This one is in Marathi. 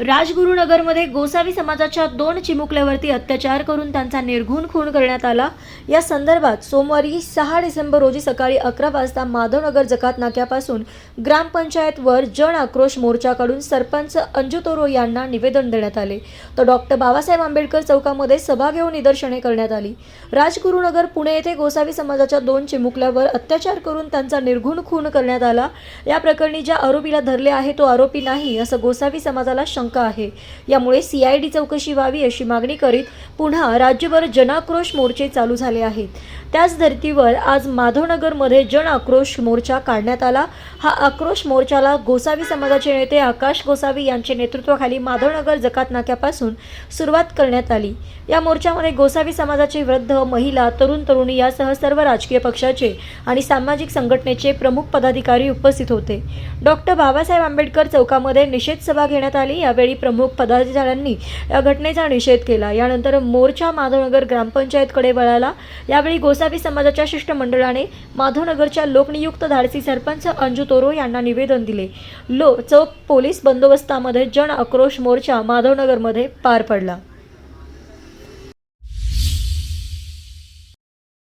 राजगुरुनगरमध्ये गोसावी समाजाच्या दोन चिमुकल्यावरती अत्याचार करून त्यांचा निर्घुण खून करण्यात आला. या संदर्भात सोमवारी सहा डिसेंबर रोजी सकाळी अकरा वाजता माधवनगर जकात नाक्यापासून ग्रामपंचायतवर जन आक्रोश मोर्चाकडून सरपंच अंजू तोरो यांना निवेदन देण्यात आले. तर डॉक्टर बाबासाहेब आंबेडकर चौकामध्ये सभा घेऊन निदर्शने करण्यात आली. राजगुरुनगर पुणे येथे गोसावी समाजाच्या दोन चिमुकल्यावर अत्याचार करून त्यांचा निर्घुण खून करण्यात आला. या प्रकरणी ज्या आरोपीला धरले आहे तो आरोपी नाही असं गोसावी समाजाला शंका आहे. यामुळे सीआयडी चौकशी व्हावी अशी मागणी करीत पुन्हा राज्यभर जनाक्रोश मोर्चे चालू झाले आहेत. त्याच धर्तीवर आज माधवनगरमध्ये जन आक्रोश मोर्चा काढण्यात आला. हा आक्रोश मोर्चाला गोसावी समाजाचे नेते आकाश गोसावी यांचे नेतृत्वाखाली माधवनगर जकात नाक्यापासून सुरुवात करण्यात आली. या मोर्चामध्ये गोसावी समाजाचे वृद्ध महिला तरुण तरुणी यासह सर्व राजकीय पक्षाचे आणि सामाजिक संघटनेचे प्रमुख पदाधिकारी उपस्थित होते. डॉक्टर बाबासाहेब आंबेडकर चौकामध्ये निषेध सभा घेण्यात आली. यावेळी प्रमुख पदाधिकाऱ्यांनी या घटनेचा निषेध केला. यानंतर मोर्चा माधवनगर ग्रामपंचायतकडे वळाला. यावेळी गोसावी समाजाच्या शिष्टमंडळाने माधवनगरच्या लोकनियुक्त धाडसी सरपंच अंजू तोरो यांना निवेदन दिले. लो चौक पोलीस बंदोबस्तामध्ये जन आक्रोश मोर्चा माधवनगरमध्ये पार पडला.